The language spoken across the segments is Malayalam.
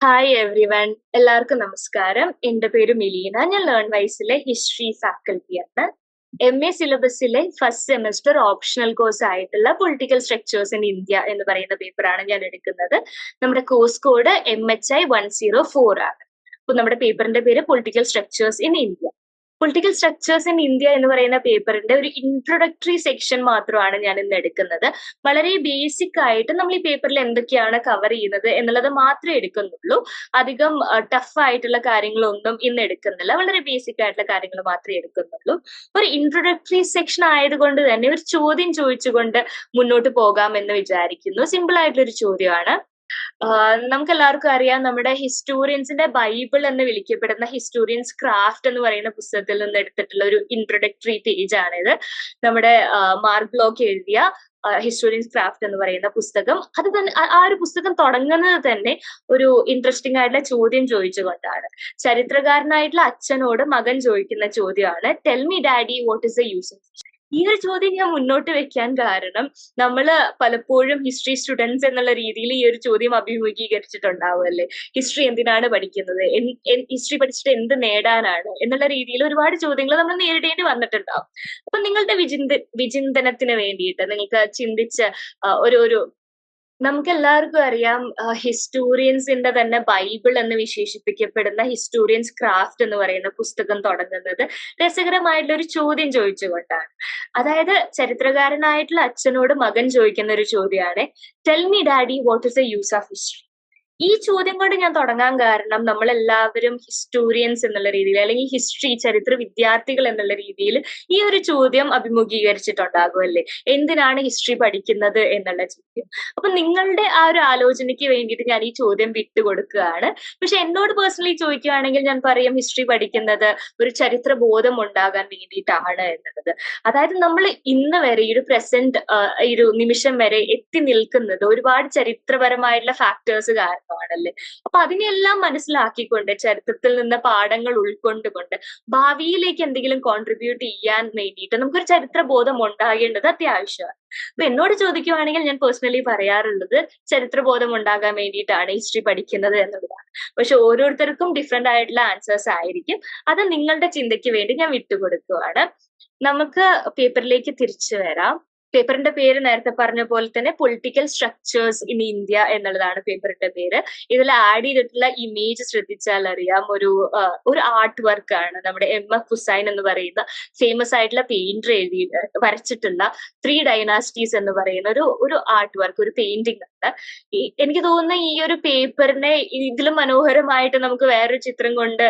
ഹായ് എവ്രി വൺ എല്ലാവർക്കും നമസ്കാരം. എന്റെ പേര് മിലീന. ഞാൻ ലേൺ വൈസിലെ ഹിസ്റ്ററി ഫാക്കൽറ്റിയാണ് എം എ സിലബസിലെ ഫസ്റ്റ് സെമസ്റ്റർ ഓപ്ഷണൽ കോഴ്സ് ആയിട്ടുള്ള പൊളിറ്റിക്കൽ സ്ട്രക്ചേഴ്സ് ഇൻ ഇന്ത്യ എന്ന് പറയുന്ന പേപ്പറാണ് ഞാൻ എടുക്കുന്നത്. നമ്മുടെ course code M H I one zero four ആണ്. അപ്പൊ നമ്മുടെ പേപ്പറിന്റെ പേര് political structures in India political structures in India എന്ന് പറയുന്ന പേപ്പറിന്റെ ഒരു ഇൻട്രൊഡക്ടറി സെക്ഷൻ മാത്രമാണ് ഞാൻ ഇന്ന് എടുക്കുന്നത്. വളരെ ബേസിക് ആയിട്ട് നമ്മൾ ഈ പേപ്പറിൽ എന്തൊക്കെയാണ് കവർ ചെയ്യുന്നത് എന്നുള്ളത് മാത്രമേ എടുക്കുന്നുള്ളൂ. അധികം ടഫ് ആയിട്ടുള്ള കാര്യങ്ങളൊന്നും ഇന്ന് എടുക്കുന്നില്ല. വളരെ ബേസിക് ആയിട്ടുള്ള കാര്യങ്ങൾ മാത്രമേ എടുക്കുന്നുള്ളൂ. ഒരു ഇൻട്രൊഡക്ടറി സെക്ഷൻ ആയതുകൊണ്ട് തന്നെ ഒരു ചോദ്യം ചോദിച്ചുകൊണ്ട് മുന്നോട്ട് പോകാം എന്ന് വിചാരിക്കുന്നു. സിമ്പിൾ ആയിട്ടുള്ള ഒരു ചോദ്യമാണ്. നമുക്ക് എല്ലാവർക്കും അറിയാം നമ്മുടെ ഹിസ്റ്റോറിയൻസിന്റെ ബൈബിൾ എന്ന് വിളിക്കപ്പെടുന്ന ഹിസ്റ്റോറിയൻസ് ക്രാഫ്റ്റ് എന്ന് പറയുന്ന പുസ്തകത്തിൽ നിന്ന് എടുത്തിട്ടുള്ള ഒരു ഇൻട്രൊഡക്ടറി പേജ് ആണിത്. നമ്മുടെ മാർക്ക് ബ്ലോക്ക് എഴുതിയ ഹിസ്റ്റോറിയൻസ് ക്രാഫ്റ്റ് എന്ന് പറയുന്ന പുസ്തകം. അത് തന്നെ ആ ഒരു പുസ്തകം തുടങ്ങുന്നത് തന്നെ ഒരു ഇൻട്രസ്റ്റിംഗ് ആയിട്ടുള്ള ചോദ്യം ചോദിച്ചുകൊണ്ടാണ്. ചരിത്രകാരനായിട്ടുള്ള അച്ഛനോട് മകൻ ചോദിക്കുന്ന ചോദ്യമാണ് tell me daddy what is the use of ഈ ഒരു ചോദ്യം ഞാൻ മുന്നോട്ട് വെക്കാൻ കാരണം നമ്മൾ പലപ്പോഴും ഹിസ്റ്ററി സ്റ്റുഡൻസ് എന്നുള്ള രീതിയിൽ ഈ ഒരു ചോദ്യം അഭിമുഖീകരിച്ചിട്ടുണ്ടാവും അല്ലേ? ഹിസ്റ്ററി എന്തിനാണ് പഠിക്കുന്നത്? ഹിസ്റ്ററി പഠിച്ചിട്ട് എന്ത് നേടാനാണ്? എന്നുള്ള രീതിയിൽ ഒരുപാട് ചോദ്യങ്ങൾ നമ്മൾ നേരിടേണ്ടി വന്നിട്ടുണ്ടാവും. അപ്പൊ നിങ്ങളുടെ വിചിന്ത വിചിന്തനത്തിന് വേണ്ടിയിട്ട് നിങ്ങൾക്ക് ചിന്തിച്ച ഒരു ഒരു നമുക്ക് എല്ലാവർക്കും അറിയാം ഹിസ്റ്റോറിയൻസിന്റെ തന്നെ ബൈബിൾ എന്ന് വിശേഷിപ്പിക്കപ്പെടുന്ന ഹിസ്റ്റോറിയൻസ് ക്രാഫ്റ്റ് എന്ന് പറയുന്ന പുസ്തകം തുടങ്ങുന്നത് രസകരമായിട്ടുള്ള ഒരു ചോദ്യം ചോദിച്ചുകൊണ്ടാണ്. അതായത് ചരിത്രകാരനായിട്ടുള്ള അച്ഛനോട് മകൻ ചോദിക്കുന്ന ഒരു ചോദ്യമാണ് tell me daddy what is the use of history ഈ ചോദ്യം കൊണ്ട് ഞാൻ തുടങ്ങാൻ കാരണം നമ്മൾ എല്ലാവരും ഹിസ്റ്റോറിയൻസ് എന്നുള്ള രീതിയിൽ അല്ലെങ്കിൽ ഹിസ്റ്ററി ചരിത്ര വിദ്യാർത്ഥികൾ എന്നുള്ള രീതിയിൽ ഈ ഒരു ചോദ്യം അഭിമുഖീകരിച്ചിട്ടുണ്ടാകും അല്ലേ എന്തിനാണ് ഹിസ്റ്ററി പഠിക്കുന്നത് എന്നുള്ള ചോദ്യം. അപ്പൊ നിങ്ങളുടെ ആ ഒരു ആലോചനയ്ക്ക് വേണ്ടിയിട്ട് ഞാൻ ഈ ചോദ്യം വിട്ടുകൊടുക്കുകയാണ് പക്ഷെ എന്നോട് പേഴ്സണലി ചോദിക്കുകയാണെങ്കിൽ ഞാൻ പറയും ഹിസ്റ്ററി പഠിക്കുന്നത് ഒരു ചരിത്ര ബോധം ഉണ്ടാകാൻ വേണ്ടിയിട്ടാണ് എന്നുള്ളത്. അതായത് നമ്മൾ ഇന്ന് വരെ ഈ ഒരു പ്രസന്റ് ഈ ഒരു നിമിഷം വരെ എത്തി നിൽക്കുന്നത് ഒരുപാട് ചരിത്രപരമായിട്ടുള്ള ഫാക്ടേഴ്സ് കാരണം ആണല്ലേ അപ്പൊ അതിനെല്ലാം മനസ്സിലാക്കിക്കൊണ്ട് ചരിത്രത്തിൽ നിന്ന് പാഠങ്ങൾ ഉൾക്കൊണ്ടുകൊണ്ട് ഭാവിയിലേക്ക് എന്തെങ്കിലും കോൺട്രിബ്യൂട്ട് ചെയ്യാൻ വേണ്ടിയിട്ട് നമുക്കൊരു ചരിത്ര ബോധം ഉണ്ടാകേണ്ടത് അത്യാവശ്യമാണ്. അപ്പൊ എന്നോട് ചോദിക്കുവാണെങ്കിൽ ഞാൻ പേഴ്സണലി പറയാറുള്ളത് ചരിത്രബോധം ഉണ്ടാകാൻ വേണ്ടിയിട്ടാണ് ഹിസ്റ്ററി പഠിക്കുന്നത് എന്നുള്ളതാണ്. പക്ഷെ ഓരോരുത്തർക്കും ഡിഫറെന്റ് ആയിട്ടുള്ള ആൻസേഴ്സ് ആയിരിക്കും. അത് നിങ്ങളുടെ ചിന്തയ്ക്ക് വേണ്ടി ഞാൻ വിട്ടുകൊടുക്കുകയാണ് നമുക്ക് പേപ്പറിലേക്ക് തിരിച്ചു വരാം. പേപ്പറിന്റെ പേര് നേരത്തെ പറഞ്ഞ പോലെ തന്നെ പൊളിറ്റിക്കൽ സ്ട്രക്ചേഴ്സ് ഇൻ ഇന്ത്യ എന്നുള്ളതാണ് പേപ്പറിന്റെ പേര്. ഇതിൽ ആഡ് ചെയ്തിട്ടുള്ള ഇമേജ് ശ്രദ്ധിച്ചാൽ അറിയാം. ഒരു ഒരു ആർട്ട് വർക്ക് ആണ്. നമ്മുടെ എം എഫ് ഹുസൈൻ എന്ന് പറയുന്ന ഫേമസ് ആയിട്ടുള്ള പെയിന്റർ എഴുതി വരച്ചിട്ടുള്ള ത്രീ ഡൈനാസ്റ്റീസ് എന്ന് പറയുന്ന ഒരു ഒരു ആർട്ട് വർക്ക് ഒരു പെയിന്റിംഗ് ആണ്. എനിക്ക് തോന്നുന്ന ഈ ഒരു പേപ്പറിനെ ഇതിലും മനോഹരമായിട്ട് നമുക്ക് വേറൊരു ചിത്രം കൊണ്ട്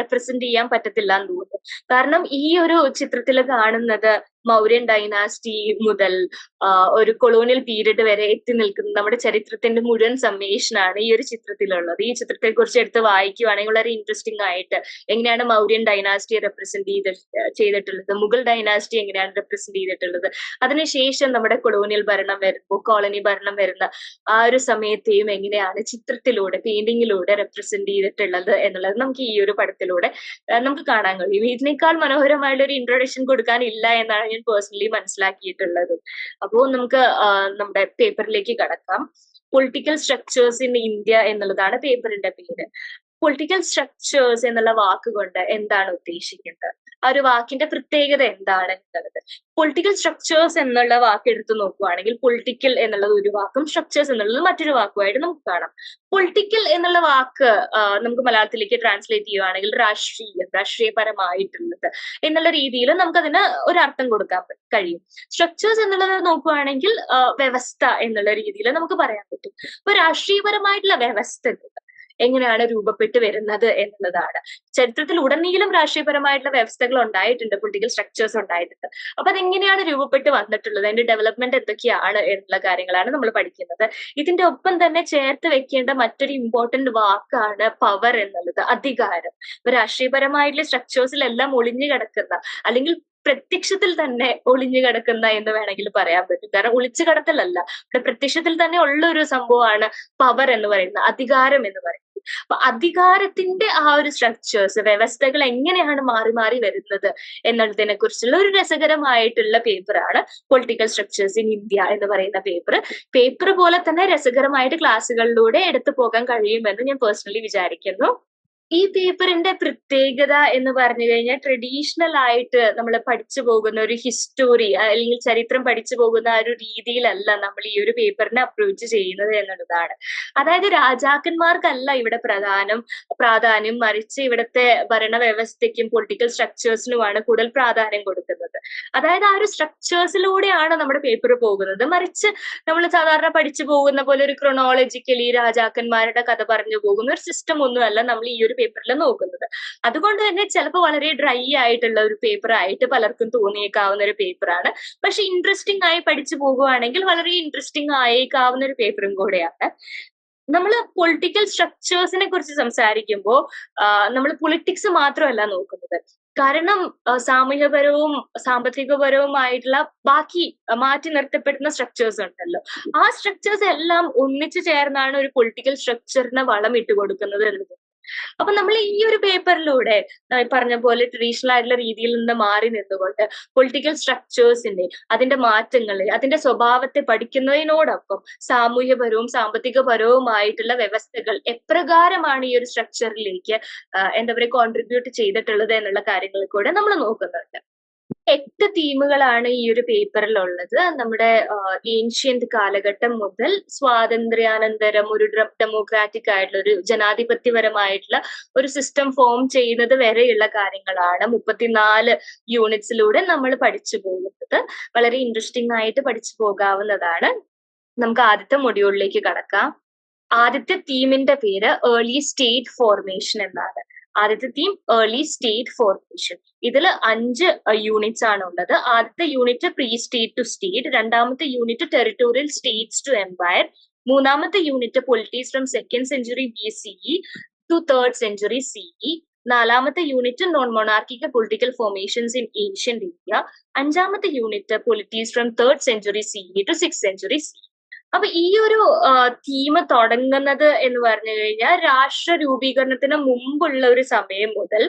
റെപ്രസെന്റ് ചെയ്യാൻ പറ്റത്തില്ല എന്ന് തോന്നുന്നു. കാരണം ഈ ഒരു ചിത്രത്തിൽ കാണുന്നത് മൗര്യൻ ഡൈനാസ്റ്റി മുതൽ ഒരു കൊളോണിയൽ പീരീഡ് വരെ എത്തി നിൽക്കുന്ന നമ്മുടെ ചരിത്രത്തിന്റെ മുഴുവൻ സമ്മേഷനാണ് ഈ ഒരു ചിത്രത്തിലുള്ളത്. ഈ ചിത്രത്തെ കുറിച്ച് എടുത്ത് വായിക്കുവാണെങ്കിൽ വളരെ ഇൻട്രസ്റ്റിംഗ് ആയിട്ട് എങ്ങനെയാണ് മൗര്യൻ ഡൈനാസ്റ്റിയെ റെപ്രസെന്റ് ചെയ്ത് ചെയ്തിട്ടുള്ളത്? മുഗൾ ഡൈനാസ്റ്റി എങ്ങനെയാണ് റെപ്രസെന്റ് ചെയ്തിട്ടുള്ളത്? അതിനുശേഷം നമ്മുടെ കൊളോണിയൽ ഭരണം വരുമ്പോൾ കോളനി ഭരണം വരുന്ന ആ ഒരു സമയത്തെയും എങ്ങനെയാണ് ചിത്രത്തിലൂടെ പെയിന്റിങ്ങിലൂടെ റെപ്രസെന്റ് ചെയ്തിട്ടുള്ളത് എന്നുള്ളത് നമുക്ക് ഈ ഒരു പടത്തിലൂടെ നമുക്ക് കാണാൻ കഴിയും. ഇതിനേക്കാൾ മനോഹരമായുള്ള ഒരു ഇൻട്രൊഡക്ഷൻ കൊടുക്കാൻ ഇല്ല എന്നാണ് ഞാൻ പേഴ്സണലി മനസ്സിലാക്കിയിട്ടുള്ളത്. അപ്പോൾ നമുക്ക് നമ്മുടെ പേപ്പറിലേക്ക് കടക്കാം. പൊളിറ്റിക്കൽ സ്ട്രക്ചേഴ്സ് ഇൻ ഇന്ത്യ എന്നുള്ളതാണ് പേപ്പറിന്റെ പേര്. പൊളിറ്റിക്കൽ സ്ട്രക്ചേഴ്സ് എന്നുള്ള വാക്കുകൊണ്ട് എന്താണ് ഉദ്ദേശിക്കുന്നത്? ആ ഒരു വാക്കിന്റെ പ്രത്യേകത എന്താണ് എന്നുള്ളത്? പൊളിറ്റിക്കൽ സ്ട്രക്ചേഴ്സ് എന്നുള്ള വാക്ക് എടുത്തു നോക്കുകയാണെങ്കിൽ പൊളിറ്റിക്കൽ എന്നുള്ളത് ഒരു വാക്കും സ്ട്രക്ചേഴ്സ് എന്നുള്ളത് മറ്റൊരു വാക്കുമായിട്ട് നമുക്ക് കാണാം. പൊളിറ്റിക്കൽ എന്നുള്ള വാക്ക് നമുക്ക് മലയാളത്തിലേക്ക് ട്രാൻസ്ലേറ്റ് ചെയ്യുവാണെങ്കിൽ രാഷ്ട്രീയം രാഷ്ട്രീയപരമായിട്ടുള്ളത് എന്നുള്ള രീതിയിൽ നമുക്കതിന് ഒരു അർത്ഥം കൊടുക്കാൻ കഴിയും. സ്ട്രക്ചേഴ്സ് എന്നുള്ളത് നോക്കുകയാണെങ്കിൽ വ്യവസ്ഥ എന്നുള്ള രീതിയിൽ നമുക്ക് പറയാൻ പറ്റും. അപ്പൊ രാഷ്ട്രീയപരമായിട്ടുള്ള വ്യവസ്ഥകൾ എങ്ങനെയാണ് രൂപപ്പെട്ടു വരുന്നത് എന്നുള്ളതാണ്. ചരിത്രത്തിൽ ഉടനീളം രാഷ്ട്രീയപരമായിട്ടുള്ള വ്യവസ്ഥകൾ ഉണ്ടായിട്ടുണ്ട് പൊളിറ്റിക്കൽ സ്ട്രക്ചേഴ്സ് ഉണ്ടായിട്ടുണ്ട്. അപ്പൊ അതെങ്ങനെയാണ് രൂപപ്പെട്ട് വന്നിട്ടുള്ളത്? അതിന്റെ ഡെവലപ്മെന്റ് എന്തൊക്കെയാണ് എന്നുള്ള കാര്യങ്ങളാണ് നമ്മൾ പഠിക്കുന്നത്. ഇതിന്റെ ഒപ്പം തന്നെ ചേർത്ത് വെക്കേണ്ട മറ്റൊരു ഇമ്പോർട്ടന്റ് വാക്കാണ് പവർ എന്നുള്ളത് അധികാരം. ഇപ്പൊ രാഷ്ട്രീയപരമായിട്ടുള്ള സ്ട്രക്ചേഴ്സിലെല്ലാം ഒളിഞ്ഞു കിടക്കുന്ന അല്ലെങ്കിൽ പ്രത്യക്ഷത്തിൽ തന്നെ ഒളിഞ്ഞു കിടക്കുന്ന എന്ന് വേണമെങ്കിൽ പറയാൻ പറ്റും. കാരണം ഒളിച്ചു കടത്തലല്ല. ഇവിടെ പ്രത്യക്ഷത്തിൽ തന്നെ ഉള്ള ഒരു സംഭവമാണ് പവർ എന്ന് പറയുന്നത് അധികാരം എന്ന് പറയുന്നത്. അപ്പൊ അധികാരത്തിന്റെ ആ ഒരു സ്ട്രക്ചേഴ്സ് വ്യവസ്ഥകൾ എങ്ങനെയാണ് മാറി മാറി വരുന്നത് എന്നുള്ളതിനെ കുറിച്ചുള്ള ഒരു രസകരമായിട്ടുള്ള പേപ്പറാണ് പൊളിറ്റിക്കൽ സ്ട്രക്ചേഴ്സ് ഇൻ ഇന്ത്യ എന്ന് പറയുന്ന പേപ്പർ പേപ്പർ പോലെ തന്നെ രസകരമായിട്ട് ക്ലാസ്സുകളിലൂടെ എടുത്തു പോകാൻ കഴിയുമെന്ന് ഞാൻ പേഴ്സണലി വിചാരിക്കുന്നു. ഈ പേപ്പറിന്റെ പ്രത്യേകത എന്ന് പറഞ്ഞു കഴിഞ്ഞാൽ ട്രഡീഷണൽ ആയിട്ട് നമ്മൾ പഠിച്ചു പോകുന്ന ഒരു ഹിസ്റ്റോറി അല്ലെങ്കിൽ ചരിത്രം പഠിച്ചു പോകുന്ന ആ ഒരു രീതിയിലല്ല നമ്മൾ ഈ ഒരു പേപ്പറിനെ അപ്രോച്ച് ചെയ്യുന്നത് എന്നുള്ളതാണ്. അതായത് രാജാക്കന്മാർക്കല്ല ഇവിടെ പ്രധാനം പ്രാധാന്യം മറിച്ച് ഇവിടുത്തെ ഭരണവ്യവസ്ഥയ്ക്കും പൊളിറ്റിക്കൽ സ്ട്രക്ചേഴ്സിനുമാണ് കൂടുതൽ പ്രാധാന്യം കൊടുക്കുന്നത്. അതായത് ആ ഒരു സ്ട്രക്ചേഴ്സിലൂടെയാണ് നമ്മുടെ പേപ്പർ പോകുന്നത്. മറിച്ച് നമ്മൾ സാധാരണ പഠിച്ചു പോകുന്ന പോലെ ഒരു ക്രൊണോളജിക്കലി രാജാക്കന്മാരുടെ കഥ പറഞ്ഞു പോകുന്ന ഒരു സിസ്റ്റം ഒന്നുമല്ല നമ്മൾ ഈ ഒരു പേപ്പറിൽ നോക്കുന്നത്. അതുകൊണ്ട് തന്നെ ചിലപ്പോൾ വളരെ ഡ്രൈ ആയിട്ടുള്ള ഒരു പേപ്പർ ആയിട്ട് പലർക്കും തോന്നിയേക്കാവുന്ന ഒരു പേപ്പറാണ് പക്ഷെ ഇൻട്രസ്റ്റിംഗ് ആയി പഠിച്ചു പോകുവാണെങ്കിൽ വളരെ ഇൻട്രസ്റ്റിംഗ് ആയേക്കാവുന്ന ഒരു പേപ്പറും കൂടെയാണ്. നമ്മൾ പൊളിറ്റിക്കൽ സ്ട്രക്ചേഴ്സിനെ കുറിച്ച് സംസാരിക്കുമ്പോൾ നമ്മൾ പൊളിറ്റിക്സ് മാത്രമല്ല നോക്കുന്നത്. കാരണം സാമൂഹ്യപരവും സാമ്പത്തികപരവുമായിട്ടുള്ള ബാക്കി മാറ്റി നിർത്തപ്പെടുന്ന സ്ട്രക്ചേഴ്സ് ഉണ്ടല്ലോ. ആ സ്ട്രക്ചേഴ്സ് എല്ലാം ഒന്നിച്ചു ചേർന്നാണ് ഒരു പൊളിറ്റിക്കൽ സ്ട്രക്ചറിന് വളം ഇട്ട് കൊടുക്കുന്നത് എന്നത് അപ്പൊ നമ്മൾ ഈ ഒരു പേപ്പറിലൂടെ പറഞ്ഞ പോലെ ട്രഡീഷണൽ ആയിട്ടുള്ള രീതിയിൽ നിന്ന് മാറി നിന്നുകൊണ്ട് പൊളിറ്റിക്കൽ സ്ട്രക്ചേഴ്സിന്റെ അതിന്റെ മാറ്റങ്ങളെ അതിന്റെ സ്വഭാവത്തെ പഠിക്കുന്നതിനോടൊപ്പം സാമൂഹ്യപരവും സാമ്പത്തികപരവുമായിട്ടുള്ള വ്യവസ്ഥകൾ എപ്രകാരമാണ് ഈ ഒരു സ്ട്രക്ചറിലേക്ക് എന്താ പറയുക കോൺട്രിബ്യൂട്ട് ചെയ്തിട്ടുള്ളത് എന്നുള്ള കാര്യങ്ങൾ കൂടെ നമ്മൾ നോക്കുന്നുണ്ട്. എട്ട് തീമുകളാണ് ഈ ഒരു പേപ്പറിൽ ഉള്ളത് നമ്മുടെ ഏൻഷ്യന്റ് കാലഘട്ടം മുതൽ സ്വാതന്ത്ര്യാനന്തരം ഒരു ഡെമോക്രാറ്റിക് ആയിട്ടുള്ള ഒരു ജനാധിപത്യപരമായിട്ടുള്ള ഒരു സിസ്റ്റം ഫോം ചെയ്യുന്നത് വരെയുള്ള കാര്യങ്ങളാണ് മുപ്പത്തിനാല് യൂണിറ്റ്സിലൂടെ നമ്മൾ പഠിച്ചു പോകുന്നത്. വളരെ ഇൻട്രസ്റ്റിംഗ് ആയിട്ട് പഠിച്ചു പോകാവുന്നതാണ്. നമുക്ക് ആദ്യത്തെ മൊഡ്യൂളിലേക്ക് കടക്കാം. ആദ്യത്തെ തീമിന്റെ പേര് ഏർലി സ്റ്റേറ്റ് ഫോർമേഷൻ എന്നാണ്. ആദ്യത്തെ തീം ഏർലി സ്റ്റേറ്റ് ഫോർമേഷൻ ഇതിൽ അഞ്ച് യൂണിറ്റ്സ് ആണ് ഉള്ളത്. ആദ്യത്തെ unit pre state to state രണ്ടാമത്തെ unit territorial states to empire മൂന്നാമത്തെ unit polities from second century B CE to third century CE നാലാമത്തെ unit non monarchical political formations in Asian India അഞ്ചാമത്തെ unit polities from third century CE to six century C അപ്പൊ ഈ ഒരു തീം തുടങ്ങുന്നത് എന്ന് പറഞ്ഞു കഴിഞ്ഞാൽ രാഷ്ട്ര രൂപീകരണത്തിന് മുമ്പുള്ള ഒരു സമയം മുതൽ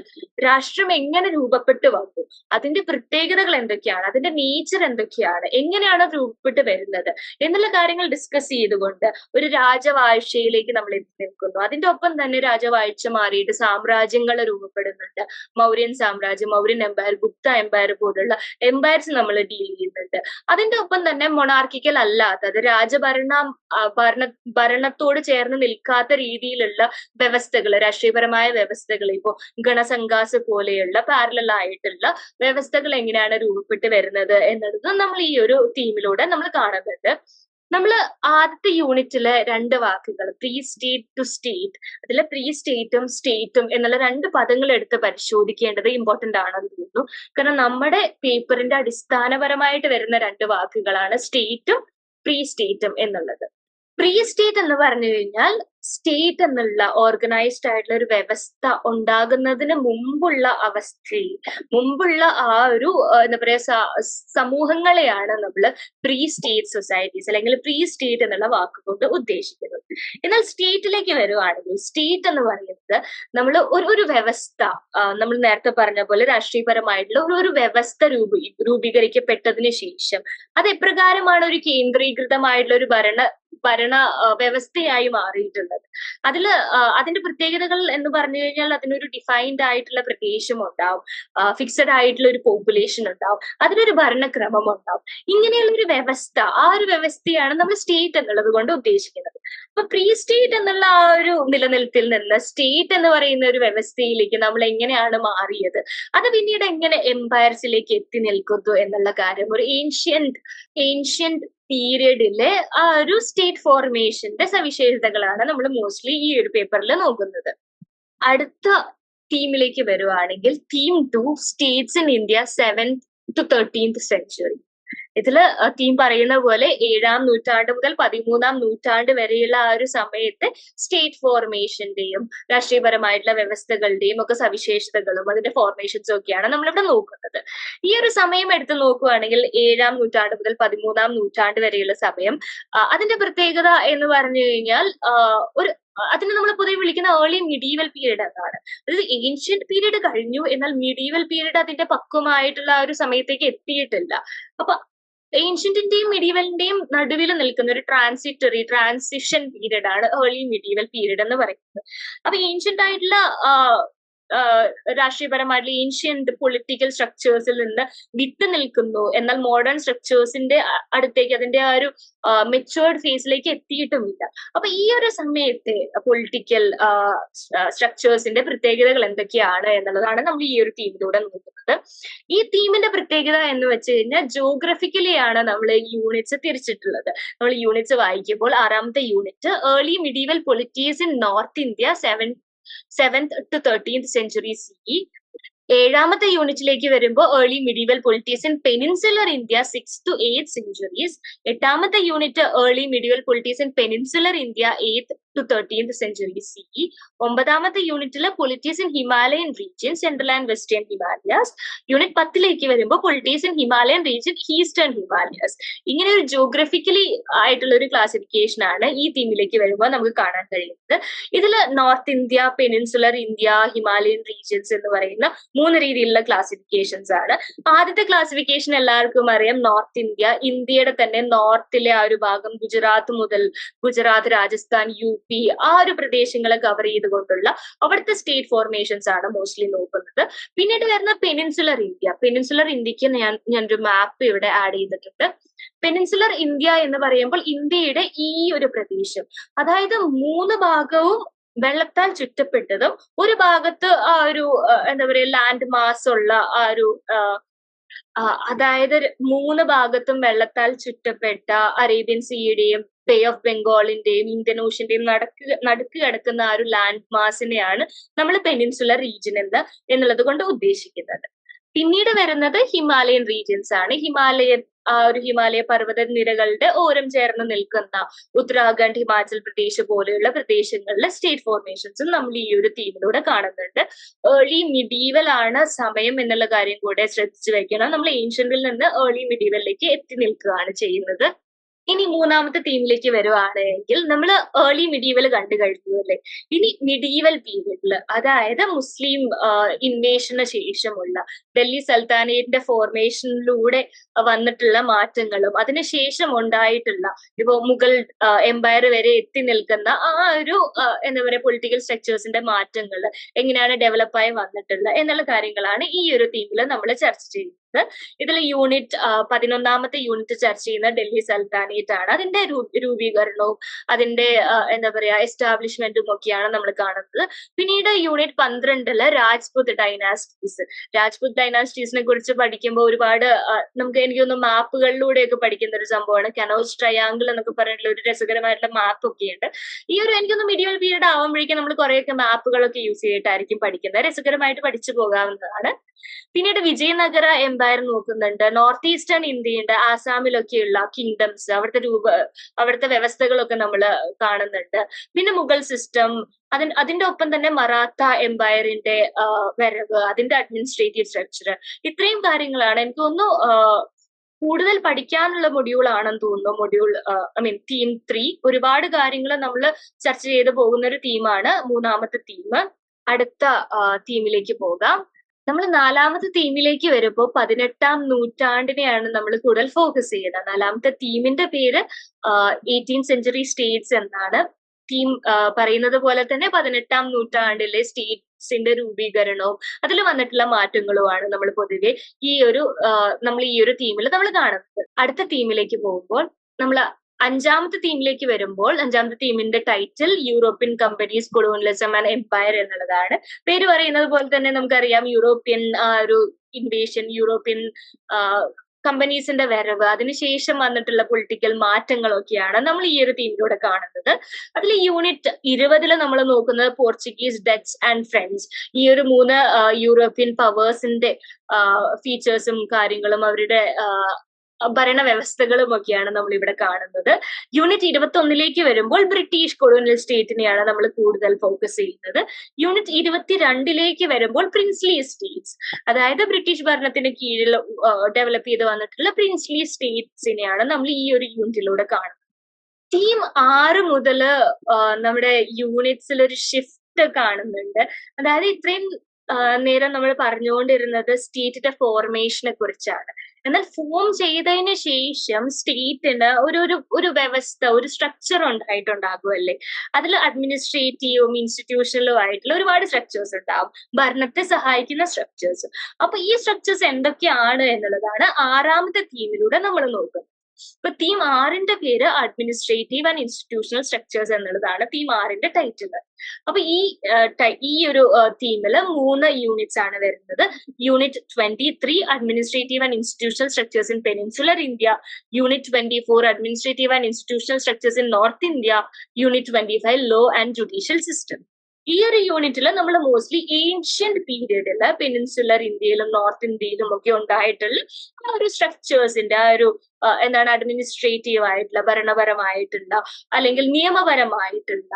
രാഷ്ട്രം എങ്ങനെ രൂപപ്പെട്ടു വന്നു? അതിന്റെ പ്രത്യേകതകൾ എന്തൊക്കെയാണ്? അതിന്റെ നേച്ചർ എന്തൊക്കെയാണ്? എങ്ങനെയാണ് രൂപപ്പെട്ട് വരുന്നത്? എന്നുള്ള കാര്യങ്ങൾ ഡിസ്കസ് ചെയ്തുകൊണ്ട് ഒരു രാജവാഴ്ചയിലേക്ക് നമ്മൾ എത്തി നിൽക്കുന്നു. അതിന്റെ ഒപ്പം തന്നെ രാജവാഴ്ച മാറിയിട്ട് സാമ്രാജ്യങ്ങൾ രൂപപ്പെടുന്നുണ്ട്. മൗര്യൻ സാമ്രാജ്യം മൗര്യൻ എംപയർ ഗുപ്ത എംപയർ പോലുള്ള എംപയർസ് നമ്മൾ ഡീൽ ചെയ്യുന്നുണ്ട്. അതിന്റെ ഒപ്പം തന്നെ മൊണാർക്കിക്കൽ അല്ലാത്തത് രാജഭരണ ഭരണ ഭരണ ഭരണത്തോട് ചേർന്ന് നിൽക്കാത്ത രീതിയിലുള്ള വ്യവസ്ഥകൾ രാഷ്ട്രീയപരമായ വ്യവസ്ഥകൾ ഇപ്പോ ഗണസംഘാസ് പോലെയുള്ള പാരലൽ ആയിട്ടുള്ള വ്യവസ്ഥകൾ എങ്ങനെയാണ് രൂപപ്പെട്ട് വരുന്നത് എന്നുള്ളത് നമ്മൾ ഈ ഒരു തീമിലൂടെ നമ്മൾ കാണുന്നുണ്ട്. നമ്മൾ ആദ്യത്തെ യൂണിറ്റിലെ രണ്ട് വാക്കുകൾ പ്രീ സ്റ്റേറ്റ് ടു സ്റ്റേറ്റ് അതിൽ പ്രീ സ്റ്റേറ്റും സ്റ്റേറ്റും എന്നുള്ള രണ്ട് പദങ്ങൾ എടുത്ത് പരിശോധിക്കേണ്ടത് ഇമ്പോർട്ടന്റ് ആണെന്ന് തോന്നുന്നു. കാരണം നമ്മുടെ പേപ്പറിന്റെ അടിസ്ഥാനപരമായിട്ട് വരുന്ന രണ്ട് വാക്കുകളാണ് സ്റ്റേറ്റും പ്രീ സ്റ്റേറ്റും എന്നുള്ളത്. പ്രീ സ്റ്റേറ്റ് എന്ന് പറഞ്ഞു കഴിഞ്ഞാൽ സ്റ്റേറ്റ് എന്നുള്ള ഓർഗനൈസ്ഡ് ആയിട്ടുള്ള ഒരു വ്യവസ്ഥ ഉണ്ടാകുന്നതിന് മുമ്പുള്ള അവസ്ഥയിൽ മുമ്പുള്ള ആ ഒരു എന്താ പറയുക സമൂഹങ്ങളെയാണ് നമ്മൾ പ്രീ സ്റ്റേറ്റ് സൊസൈറ്റീസ് അല്ലെങ്കിൽ പ്രീ സ്റ്റേറ്റ് എന്നുള്ള വാക്കുകൊണ്ട് ഉദ്ദേശിക്കുന്നത്. എന്നാൽ സ്റ്റേറ്റിലേക്ക് വരുവാണെങ്കിൽ സ്റ്റേറ്റ് എന്ന് പറയുന്നത് നമ്മൾ ഒരു ഒരു വ്യവസ്ഥ നമ്മൾ നേരത്തെ പറഞ്ഞ പോലെ രാഷ്ട്രീയപരമായിട്ടുള്ള ഒരു ഒരു വ്യവസ്ഥ രൂപീ രൂപീകരിക്കപ്പെട്ടതിന് ശേഷം അത് എപ്രകാരമാണ് ഒരു കേന്ദ്രീകൃതമായിട്ടുള്ള ഒരു ഭരണ ഭരണ വ്യവസ്ഥയായി മാറിയിട്ടുള്ളത്. അതിൽ അതിന്റെ പ്രത്യേകതകൾ എന്ന് പറഞ്ഞു കഴിഞ്ഞാൽ അതിനൊരു ഡിഫൈൻഡ് ആയിട്ടുള്ള പ്രദേശം ഉണ്ടാവും. ഫിക്സഡ് ആയിട്ടുള്ള ഒരു പോപ്പുലേഷൻ ഉണ്ടാവും. അതിനൊരു ഭരണക്രമം ഉണ്ടാവും. ഇങ്ങനെയുള്ള ഒരു വ്യവസ്ഥ ആ ഒരു വ്യവസ്ഥയാണ് നമ്മൾ സ്റ്റേറ്റ് എന്നുള്ളത് കൊണ്ട് ഉദ്ദേശിക്കുന്നത്. അപ്പൊ പ്രീ സ്റ്റേറ്റ് എന്നുള്ള ആ ഒരു നിലനിൽപ്പിൽ നിന്ന് സ്റ്റേറ്റ് എന്ന് പറയുന്ന ഒരു വ്യവസ്ഥയിലേക്ക് നമ്മൾ എങ്ങനെയാണ് മാറിയത്? അത് പിന്നീട് എങ്ങനെ എംപയർസിലേക്ക് എത്തി നിൽക്കുന്നു എന്നുള്ള കാര്യം. ഒരു ഏൻഷ്യന്റ് ഏൻഷ്യന്റ് പീരിയഡിലെ ആ ഒരു സ്റ്റേറ്റ് ഫോർമേഷന്റെ സവിശേഷതകളാണ് നമ്മൾ മോസ്റ്റ്ലി ഈ ഒരു പേപ്പറിൽ നോക്കുന്നത്. അടുത്ത തീമിലേക്ക് വരുവാണെങ്കിൽ theme two states in India seventh to thirteenth century ഇതിൽ ടീം പറയുന്ന പോലെ ഏഴാം നൂറ്റാണ്ട് മുതൽ പതിമൂന്നാം നൂറ്റാണ്ട് വരെയുള്ള ആ ഒരു സമയത്ത് സ്റ്റേറ്റ് ഫോർമേഷന്റെയും രാഷ്ട്രീയപരമായിട്ടുള്ള വ്യവസ്ഥകളുടെയും ഒക്കെ സവിശേഷതകളും അതിന്റെ ഫോർമേഷൻസും ഒക്കെയാണ് നമ്മളിവിടെ നോക്കുന്നത്. ഈ ഒരു സമയം എടുത്ത് നോക്കുകയാണെങ്കിൽ ഏഴാം നൂറ്റാണ്ട് മുതൽ പതിമൂന്നാം നൂറ്റാണ്ട് വരെയുള്ള സമയം അതിന്റെ പ്രത്യേകത എന്ന് പറഞ്ഞു കഴിഞ്ഞാൽ ഒരു അതിനെ നമ്മൾ പൊതുവെ വിളിക്കുന്ന ഏർലി മിഡീവൽ പീരീഡ് എന്നാണ്. അതായത് ഏൻഷ്യന്റ് പീരീഡ് കഴിഞ്ഞു എന്നാൽ മിഡീവൽ പീരീഡ് അതിന്റെ പക്വമായിട്ടുള്ള ഒരു സമയത്തേക്ക് എത്തിയിട്ടില്ല. അപ്പൊ ഏൻഷ്യന്റിന്റെയും മിഡീവലിന്റെയും നടുവിൽ നിൽക്കുന്ന ഒരു ട്രാൻസിറ്ററി ട്രാൻസിഷൻ പീരീഡ് ആണ് ഏർലി മിഡീവൽ പീരീഡ് എന്ന് പറയുന്നത്. അപ്പൊ ഏൻഷ്യന്റ് ആയിട്ടുള്ള രാഷ്ട്രീയപരമായിട്ടുള്ള ഏൻഷ്യന്റ് പൊളിറ്റിക്കൽ സ്ട്രക്ചേഴ്സിൽ നിന്ന് വിട്ട് നിൽക്കുന്നു. എന്നാൽ മോഡേൺ സ്ട്രക്ചേഴ്സിന്റെ അടുത്തേക്ക് അതിന്റെ ആ ഒരു മെച്ചുവേർഡ് ഫേസിലേക്ക് എത്തിയിട്ടുമില്ല. അപ്പൊ ഈ ഒരു സമയത്തെ പൊളിറ്റിക്കൽ സ്ട്രക്ചേഴ്സിന്റെ പ്രത്യേകതകൾ എന്തൊക്കെയാണ് എന്നുള്ളതാണ് നമ്മൾ ഈ ഒരു തീമിലൂടെ നോക്കുന്നത്. ഈ തീമിന്റെ പ്രത്യേകത എന്ന് വെച്ച് കഴിഞ്ഞാൽ ജോഗ്രഫിക്കലി ആണ് നമ്മൾ യൂണിറ്റ്സ് തിരിച്ചിട്ടുള്ളത്. നമ്മൾ യൂണിറ്റ്സ് വായിക്കുമ്പോൾ ആറാമത്തെ unit early medieval polities in north India seven seventh to thirteenth century C ഏഴാമത്തെ യൂണിറ്റിലേക്ക് വരുമ്പോൾ early medieval polities in peninsular India six to eight centuries എട്ടാമത്തെ unit early medieval polities in peninsular India eighth to thirteenth century C E ഒമ്പതാമത്തെ യൂണിറ്റിൽ polities in Himalayan region central and western Himalayas unit പത്തിലേക്ക് വരുമ്പോൾ polities in Himalayan region eastern Himalayas ഇങ്ങനെ ഒരു ജോഗ്രഫിക്കലി ആയിട്ടുള്ള ഒരു ക്ലാസിഫിക്കേഷൻ ആണ് ഈ തീമിലേക്ക് വരുമ്പോൾ നമുക്ക് കാണാൻ കഴിയുന്നത്. ഇതിൽ north India peninsular India Himalayan regions എന്ന് പറയുന്ന മൂന്ന് രീതിയിലുള്ള ക്ലാസിഫിക്കേഷൻസ് ആണ്. ആദ്യത്തെ ക്ലാസിഫിക്കേഷൻ എല്ലാവർക്കും അറിയാം. നോർത്ത് ഇന്ത്യ ഇന്ത്യയുടെ തന്നെ നോർത്തിലെ ആ ഒരു ഭാഗം ഗുജറാത്ത് മുതൽ ഗുജറാത്ത് രാജസ്ഥാൻ യു പി ആ ഒരു പ്രദേശങ്ങളെ കവർ ചെയ്തുകൊണ്ടുള്ള അവിടുത്തെ സ്റ്റേറ്റ് ഫോർമേഷൻസ് ആണ് മോസ്റ്റ്ലി നോക്കുന്നത്. പിന്നീട് വരുന്ന പെനിൻസുലർ ഇന്ത്യ. പെനിൻസുലർ ഇന്ത്യയ്ക്ക് ഞാൻ ഞാനൊരു മാപ്പ് ഇവിടെ ആഡ് ചെയ്തിട്ടുണ്ട്. പെനിൻസുലർ ഇന്ത്യ എന്ന് പറയുമ്പോൾ ഇന്ത്യയുടെ ഈ ഒരു പ്രദേശം. അതായത് മൂന്ന് ഭാഗവും വെള്ളത്താൽ ചുറ്റപ്പെട്ടതും ഒരു ഭാഗത്ത് ആ ഒരു എന്താ പറയുക ലാൻഡ് മാസ് ഉള്ള ആ ഒരു അതായത് മൂന്ന് ഭാഗത്തും വെള്ളത്താൽ ചുറ്റപ്പെട്ട അറേബ്യൻ സീയുടെയും ബേ ഓഫ് ബംഗാളിന്റെയും ഇന്ത്യൻ ഓഷ്യന്റെയും നടക്ക് നടുക്ക് കിടക്കുന്ന ആ ഒരു ലാൻഡ് മാസിനെയാണ് നമ്മൾ പെനിൻസുലർ റീജിയൻ എന്ന് എന്നുള്ളത് കൊണ്ട് ഉദ്ദേശിക്കുന്നത്. പിന്നീട് വരുന്നത് ഹിമാലയൻ റീജിയൻസ് ആണ്. ഹിമാലയൻ ആ ഒരു ഹിമാലയ പർവത നിരകളുടെ ഓരം ചേർന്ന് നിൽക്കുന്ന ഉത്തരാഖണ്ഡ് ഹിമാചൽ പ്രദേശ് പോലെയുള്ള പ്രദേശങ്ങളിലെ സ്റ്റേറ്റ് ഫോർമേഷൻസും നമ്മൾ ഈ ഒരു തീമിലൂടെ കാണുന്നുണ്ട്. ഏർലി മിഡീവൽ ആണ് സമയം എന്നുള്ള കാര്യം കൂടെ ശ്രദ്ധിച്ചു വെക്കണം. നമ്മൾ ഏൻഷ്യന്റിൽ നിന്ന് ഏർലി മിഡീവലിലേക്ക് എത്തി നിൽക്കുകയാണ് ചെയ്യുന്നത്. ഇനി മൂന്നാമത്തെ തീമിലേക്ക് വരുവാണെങ്കിൽ നമ്മൾ ഏർലി മിഡീവൽ കണ്ടു കഴിഞ്ഞു അല്ലേ? ഇനി മിഡീവൽ പീരീഡിൽ അതായത് മുസ്ലിം ഇൻവേഷന് ശേഷമുള്ള ഡൽഹി സൽത്താനേറ്റിന്റെ ഫോർമേഷനിലൂടെ വന്നിട്ടുള്ള മാറ്റങ്ങളും അതിനുശേഷം ഉണ്ടായിട്ടുള്ള ഇപ്പോ മുഗൾ എംപയർ വരെ എത്തി നിൽക്കുന്ന ആ ഒരു എന്താ പറയുക പൊളിറ്റിക്കൽ സ്ട്രക്ചേഴ്സിന്റെ മാറ്റങ്ങൾ എങ്ങനെയാണ് ഡെവലപ്പായി വന്നിട്ടുള്ളത് എന്നുള്ള കാര്യങ്ങളാണ് ഈ ഒരു തീമിൽ നമ്മൾ ചർച്ച ചെയ്യുന്നത്. ഇതിൽ യൂണിറ്റ് പതിനൊന്നാമത്തെ യൂണിറ്റ് ചർച്ച ചെയ്യുന്ന ഡൽഹി സൽത്താനേറ്റ് ആണ്. അതിന്റെ രൂപീകരണവും അതിന്റെ എന്താ പറയാ എസ്റ്റാബ്ലിഷ്മെന്റും ഒക്കെയാണ് നമ്മൾ കാണുന്നത്. പിന്നീട് യൂണിറ്റ് പന്ത്രണ്ടിൽ രാജ്പുത് ഡൈനാസ്റ്റീസ് രാജ്പുത് ഡൈനാസ്റ്റീസിനെ കുറിച്ച് പഠിക്കുമ്പോൾ ഒരുപാട് നമുക്ക് എനിക്കൊന്ന് മാപ്പുകളിലൂടെയൊക്കെ പഠിക്കുന്ന ഒരു സംഭവമാണ്. കനോസ് ട്രയാങ്കിൾ എന്നൊക്കെ പറഞ്ഞിട്ടുള്ള ഒരു രസകരമായിട്ടുള്ള മാപ്പ് ഒക്കെ ഉണ്ട് ഈ ഒരു എനിക്കൊന്ന് മിഡിയൽ പീരീഡ് ആവുമ്പോഴേക്കും നമ്മൾ കുറെയൊക്കെ മാപ്പുകളൊക്കെ യൂസ് ചെയ്തിട്ടായിരിക്കും പഠിക്കുന്നത്. രസകരമായിട്ട് പഠിച്ചു പോകാവുന്നതാണ്. പിന്നീട് വിജയനഗര എംപയർ നോക്കുന്നുണ്ട്. നോർത്ത് ഈസ്റ്റേൺ ഇന്ത്യയുടെ ആസാമിലൊക്കെയുള്ള കിങ്ഡംസ് അവിടുത്തെ രൂപ അവിടുത്തെ വ്യവസ്ഥകളൊക്കെ നമ്മൾ കാണുന്നുണ്ട്. പിന്നെ മുഗൾ സിസ്റ്റം അതിന് അതിന്റെ ഒപ്പം തന്നെ മറാത്ത എംപയറിന്റെ വരവ് അതിന്റെ അഡ്മിനിസ്ട്രേറ്റീവ് സ്ട്രക്ചർ ഇത്രയും കാര്യങ്ങളാണ്. എനിക്ക് തോന്നുന്നു കൂടുതൽ പഠിക്കാനുള്ള മൊഡ്യൂൾ ആണെന്ന് തോന്നുന്നു module I mean theme three ഒരുപാട് കാര്യങ്ങൾ നമ്മൾ ചർച്ച ചെയ്ത് പോകുന്ന ഒരു തീമാണ് മൂന്നാമത്തെ തീം അടുത്ത തീമിലേക്ക് പോകാം. നമ്മൾ നാലാമത്തെ തീമിലേക്ക് വരുമ്പോൾ പതിനെട്ടാം നൂറ്റാണ്ടിനെയാണ് നമ്മൾ കൂടുതൽ ഫോക്കസ് ചെയ്യുന്നത്. നാലാമത്തെ തീമിന്റെ പേര് എയ്റ്റീൻ സെഞ്ചുറി സ്റ്റേറ്റ്സ് എന്നാണ്. തീം പറയുന്നത് പോലെ തന്നെ പതിനെട്ടാം നൂറ്റാണ്ടിലെ സ്റ്റേറ്റ്സിന്റെ രൂപീകരണവും അതിൽ വന്നിട്ടുള്ള മാറ്റങ്ങളുമാണ് നമ്മൾ പൊതുവെ ഈ ഒരു നമ്മൾ ഈ ഒരു തീമിൽ നമ്മൾ കാണുന്നത്. അടുത്ത തീമിലേക്ക് പോകുമ്പോൾ നമ്മൾ അഞ്ചാമത്തെ തീമിലേക്ക് വരുമ്പോൾ അഞ്ചാമത്തെ തീമിന്റെ title European companies colonialism and empire എന്നുള്ളതാണ്. പേര് പറയുന്നത് പോലെ തന്നെ നമുക്കറിയാം യൂറോപ്യൻ ഒരു ഇൻവേഷൻ യൂറോപ്യൻ കമ്പനീസിന്റെ വരവ് അതിനുശേഷം വന്നിട്ടുള്ള പൊളിറ്റിക്കൽ മാറ്റങ്ങളൊക്കെയാണ് നമ്മൾ ഈ ഒരു തീമിലൂടെ കാണുന്നത്. അതിൽ യൂണിറ്റ് ഇരുപതിൽ നമ്മൾ നോക്കുന്നത് പോർച്ചുഗീസ് ഡച്ച് ആൻഡ് ഫ്രഞ്ച് ഈ ഒരു മൂന്ന് യൂറോപ്യൻ പവേഴ്സിന്റെ ഫീച്ചേഴ്സും കാര്യങ്ങളും അവരുടെ ഭരണ വ്യവസ്ഥകളും ഒക്കെയാണ് നമ്മൾ ഇവിടെ കാണുന്നത്. യൂണിറ്റ് ഇരുപത്തി ഒന്നിലേക്ക് വരുമ്പോൾ ബ്രിട്ടീഷ് കൊളോണിയൽ സ്റ്റേറ്റിനെയാണ് നമ്മൾ കൂടുതൽ ഫോക്കസ് ചെയ്യുന്നത്. യൂണിറ്റ് ഇരുപത്തിരണ്ടിലേക്ക് വരുമ്പോൾ പ്രിൻസ്ലി സ്റ്റേറ്റ്സ് അതായത് ബ്രിട്ടീഷ് ഭരണത്തിന് കീഴിൽ ഡെവലപ്പ് ചെയ്ത് വന്നിട്ടുള്ള പ്രിൻസ്ലി സ്റ്റേറ്റ്സിനെയാണ് നമ്മൾ ഈ ഒരു യൂണിറ്റിലൂടെ കാണുന്നത്. തീം ആറ് മുതൽ നമ്മുടെ യൂണിറ്റ്സിൽ ഒരു ഷിഫ്റ്റ് കാണുന്നുണ്ട്. അതായത് ഇത്രയും നേരം നമ്മൾ പറഞ്ഞുകൊണ്ടിരുന്നത് സ്റ്റേറ്റിന്റെ ഫോർമേഷനെ കുറിച്ചാണ്. എന്നാൽ ഫോം ചെയ്തതിന് ശേഷം സ്റ്റേറ്റിന് ഒരു ഒരു ഒരു വ്യവസ്ഥ ഒരു സ്ട്രക്ചർ ഉണ്ടായിട്ടുണ്ടാകുമല്ലേ അതിൽ അഡ്മിനിസ്ട്രേറ്റീവും ഇൻസ്റ്റിറ്റ്യൂഷണലും ആയിട്ടുള്ള ഒരുപാട് സ്ട്രക്ചേഴ്സ് ഉണ്ടാവും. ഭരണത്തെ സഹായിക്കുന്ന സ്ട്രക്ചേഴ്സ് അപ്പൊ ഈ സ്ട്രക്ചേഴ്സ് എന്തൊക്കെയാണ് എന്നുള്ളതാണ് ആറാമത്തെ തീമിലൂടെ നമ്മൾ നോക്കുന്നത്. ഇപ്പൊ തീം ആറിന്റെ പേര് അഡ്മിനിസ്ട്രേറ്റീവ് ആൻഡ് ഇൻസ്റ്റിറ്റ്യൂഷണൽ സ്ട്രക്ചേഴ്സ് എന്നുള്ളതാണ് തീം ആറിന്റെ ടൈറ്റിൽ അപ്പൊ ഈ ഈ ഒരു തീമിൽ മൂന്ന് യൂണിറ്റ്സ് ആണ് വരുന്നത്. Unit twenty three administrative and institutional structures in peninsular India unit twenty four administrative and institutional structures in North India unit twenty five law and judicial system ഈ ഒരു യൂണിറ്റിൽ നമ്മൾ മോസ്റ്റ്ലി ഏൻഷ്യന്റ് പീരീഡിൽ പെനിൻസുലർ ഇന്ത്യയിലും നോർത്ത് ഇന്ത്യയിലും ഒക്കെ ഉണ്ടായിട്ടുള്ള ആ ഒരു സ്ട്രക്ചേഴ്സിന്റെ ആ ഒരു എന്താണ് അഡ്മിനിസ്ട്രേറ്റീവ് ആയിട്ടുള്ള ഭരണപരമായിട്ടുള്ള അല്ലെങ്കിൽ നിയമപരമായിട്ടുള്ള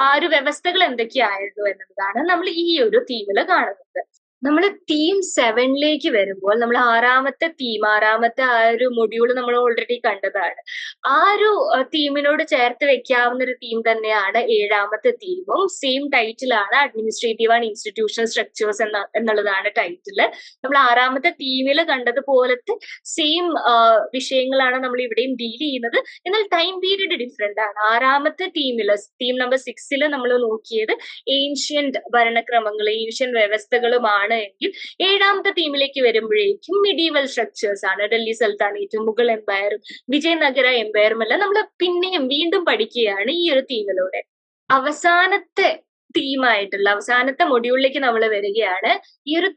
ആ ഒരു വ്യവസ്ഥകൾ എന്തൊക്കെയായിരുന്നു എന്നതാണ് നമ്മൾ ഈ ഒരു തീമിൽ കാണുന്നത്. നമ്മൾ തീം സെവനിലേക്ക് വരുമ്പോൾ നമ്മൾ ആറാമത്തെ തീം ആറാമത്തെ ആ ഒരു മൊഡ്യൂൾ നമ്മൾ ഓൾറെഡി കണ്ടതാണ്. ആ ഒരു തീമിനോട് ചേർത്ത് വെക്കാവുന്ന ഒരു തീം തന്നെയാണ് ഏഴാമത്തെ തീമും സെയിം ടൈറ്റിലാണ് അഡ്മിനിസ്ട്രേറ്റീവ് ആൻഡ് ഇൻസ്റ്റിറ്റ്യൂഷണൽ സ്ട്രക്ചേഴ്സ് എന്ന എന്നുള്ളതാണ് ടൈറ്റിൽ നമ്മൾ ആറാമത്തെ തീമിൽ കണ്ടതുപോലത്തെ സെയിം വിഷയങ്ങളാണ് നമ്മൾ ഇവിടെയും ഡീൽ ചെയ്യുന്നത്. എന്നാൽ ടൈം പീരീഡ് ഡിഫറെന്റ് ആണ്. ആറാമത്തെ തീമിൽ തീം നമ്പർ സിക്സിൽ നമ്മൾ നോക്കിയത് ഏൻഷ്യന്റ് ഭരണക്രമങ്ങൾ ഏൻഷ്യന്റ് വ്യവസ്ഥകളുമാണ് ആണ് എങ്കിൽ ഏഴാമത്തെ തീമിലേക്ക് വരുമ്പോഴേക്കും മിഡീവൽ സ്ട്രക്ചേഴ്സ് ആണ്. ഡൽഹി സുൽത്താനേറ്റും മുഗൾ എംപയറും വിജയനഗര എംപയറും എല്ലാം നമ്മൾ പിന്നെയും വീണ്ടും പഠിക്കുകയാണ് ഈ ഒരു തീമിലൂടെ അവസാനത്തെ തീമായിട്ടുള്ള അവസാനത്തെ മൊഡ്യൂളിലേക്ക് നമ്മൾ വരികയാണ്. ഈ ഒരു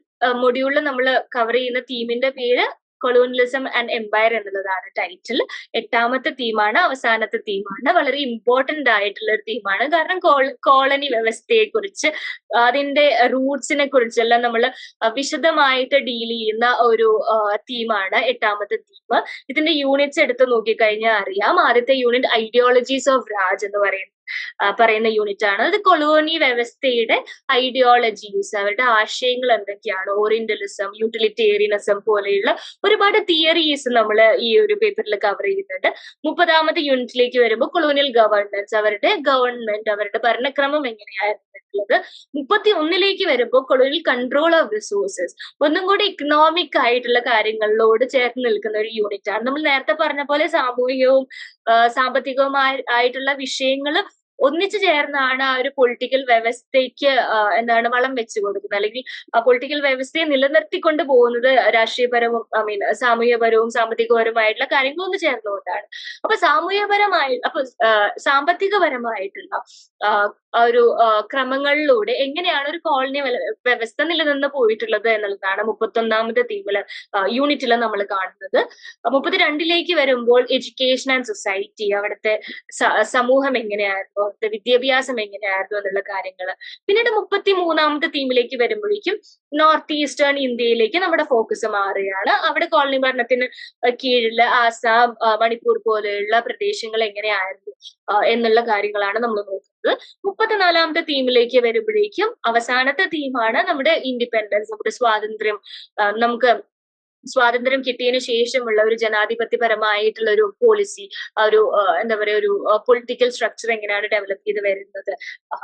മൊഡ്യൂളിൽ നമ്മൾ കവർ ചെയ്യുന്ന തീമിന്റെ പേര് കൊളോണിയലിസം ആൻഡ് എംപയർ എന്നുള്ളതാണ് ടൈറ്റിൽ എട്ടാമത്തെ തീമാണ് അവസാനത്തെ തീമാണ് വളരെ ഇമ്പോർട്ടന്റ് ആയിട്ടുള്ള ഒരു തീമാണ് കാരണം കോളനി വ്യവസ്ഥയെ കുറിച്ച് അതിന്റെ റൂട്ട്സിനെ കുറിച്ചെല്ലാം നമ്മൾ വിശദമായിട്ട് ഡീൽ ചെയ്യുന്ന ഒരു തീമാണ് എട്ടാമത്തെ തീം ഇതിന്റെ യൂണിറ്റ്സ് എടുത്ത് നോക്കിക്കഴിഞ്ഞാൽ അറിയാം. ആദ്യത്തെ യൂണിറ്റ് ഐഡിയോളജീസ് ഓഫ് രാജ് എന്ന് പറയുന്നത് പറയുന്ന യൂണിറ്റ് ആണ്. അത് കൊളോണി വ്യവസ്ഥയുടെ ഐഡിയോളജീസ് അവരുടെ ആശയങ്ങൾ എന്തൊക്കെയാണ്? ഓറിയന്റലിസം യൂട്ടിലിറ്റേറിയനിസം പോലെയുള്ള ഒരുപാട് തിയറീസ് നമ്മൾ ഈ ഒരു പേപ്പറിൽ കവർ ചെയ്യുന്നുണ്ട്. മുപ്പതാമത്തെ യൂണിറ്റിലേക്ക് വരുമ്പോൾ കൊളോണിയൽ ഗവർണൻസ് അവരുടെ ഗവൺമെന്റ് അവരുടെ ഭരണക്രമം എങ്ങനെയായിരുന്നു മുപ്പത്തി ഒന്നിലേക്ക് വരുമ്പോൾ കൊളോണിയൽ കൺട്രോൾ ഓഫ് റിസോഴ്സസ് ഒന്നും കൂടി ഇക്കണോമിക് ആയിട്ടുള്ള കാര്യങ്ങളിലോട് ചേർന്ന് നിൽക്കുന്ന ഒരു യൂണിറ്റ് ആണ്. നമ്മൾ നേരത്തെ പറഞ്ഞ പോലെ സാമൂഹികവും സാമ്പത്തികവും ആയിട്ടുള്ള വിഷയങ്ങൾ ഒന്നിച്ചു ചേർന്നാണ് ആ ഒരു പൊളിറ്റിക്കൽ വ്യവസ്ഥയ്ക്ക് എന്താണ് വളം വെച്ചു കൊടുക്കുന്നത്. അല്ലെങ്കിൽ ആ പൊളിറ്റിക്കൽ വ്യവസ്ഥയെ നിലനിർത്തിക്കൊണ്ട് പോകുന്നത് രാഷ്ട്രീയപരവും ഐ മീൻ സാമൂഹ്യപരവും സാമ്പത്തികപരവുമായിട്ടുള്ള കാര്യങ്ങൾ ഒന്ന് ചേർന്നുകൊണ്ടാണ്. അപ്പൊ സാമൂഹ്യപരമായി അപ്പൊ സാമ്പത്തികപരമായിട്ടുള്ള ഒരു ക്രമങ്ങളിലൂടെ എങ്ങനെയാണ് ഒരു കോളനി വ്യവസ്ഥ നിലനിന്ന് പോയിട്ടുള്ളത് എന്നുള്ളതാണ് മുപ്പത്തൊന്നാമത്തെ തീമിൽ യൂണിറ്റിൽ നമ്മൾ കാണുന്നത്. മുപ്പത്തിരണ്ടിലേക്ക് വരുമ്പോൾ എഡ്യൂക്കേഷൻ ആൻഡ് സൊസൈറ്റി അവിടുത്തെ സമൂഹം എങ്ങനെയായിരുന്നു അവിടുത്തെ വിദ്യാഭ്യാസം എങ്ങനെയായിരുന്നു എന്നുള്ള കാര്യങ്ങൾ പിന്നീട് മുപ്പത്തി മൂന്നാമത്തെ തീമിലേക്ക് വരുമ്പോഴേക്കും നോർത്ത് ഈസ്റ്റേൺ ഇന്ത്യയിലേക്ക് നമ്മുടെ ഫോക്കസ് മാറുകയാണ്. അവിടെ കോളനി ഭരണത്തിന് കീഴിൽ ആസാം മണിപ്പൂർ പോലെയുള്ള പ്രദേശങ്ങൾ എങ്ങനെയായിരുന്നു എന്നുള്ള കാര്യങ്ങളാണ് നമ്മൾ നോക്കുന്നത് മുപ്പത്തിനാലാമത്തെ തീമിലേക്ക് വരുമ്പോഴേക്കും അവസാനത്തെ തീമാണ് നമ്മുടെ ഇൻഡിപെൻഡൻസ് നമ്മുടെ സ്വാതന്ത്ര്യം. നമുക്ക് സ്വാതന്ത്ര്യം കിട്ടിയതിനു ശേഷമുള്ള ഒരു ജനാധിപത്യപരമായിട്ടുള്ള ഒരു പോളിസി ഒരു എന്താ പറയുക ഒരു പൊളിറ്റിക്കൽ സ്ട്രക്ചർ എങ്ങനെയാണ് ഡെവലപ്പ് ചെയ്ത് വരുന്നത്?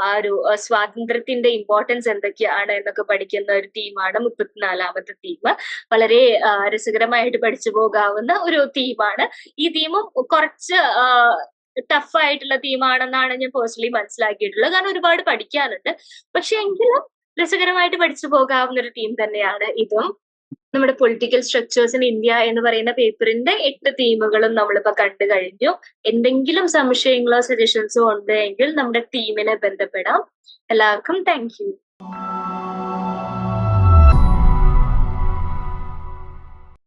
ആ ഒരു സ്വാതന്ത്ര്യത്തിന്റെ ഇമ്പോർട്ടൻസ് എന്തൊക്കെയാണ് എന്നൊക്കെ പഠിക്കുന്ന ഒരു തീമാണ് മുപ്പത്തിനാലാമത്തെ തീം വളരെ രസകരമായിട്ട് പഠിച്ചു പോകാവുന്ന ഒരു തീമാണ് ഈ തീമും കുറച്ച് ടഫ് ആയിട്ടുള്ള തീമാണെന്നാണ് ഞാൻ പേഴ്സണലി മനസ്സിലാക്കിയിട്ടുള്ളത്. കാരണം ഒരുപാട് പഠിക്കാനുണ്ട്. പക്ഷെ എങ്കിലും രസകരമായിട്ട് പഠിച്ചു പോകാവുന്ന ഒരു തീം തന്നെയാണ് ഇതും. നമ്മുടെ പൊളിറ്റിക്കൽ സ്ട്രക്ചേഴ്സ് ഇൻ ഇന്ത്യ എന്ന് പറയുന്ന പേപ്പറിന്റെ എട്ട് തീമുകളും നമ്മളിപ്പോ കണ്ടു കഴിഞ്ഞു. എന്തെങ്കിലും സംശയങ്ങളോ സജഷൻസോ ഉണ്ടെങ്കിൽ നമ്മുടെ ടീമിനെ ബന്ധപ്പെടാം. എല്ലാവർക്കും താങ്ക്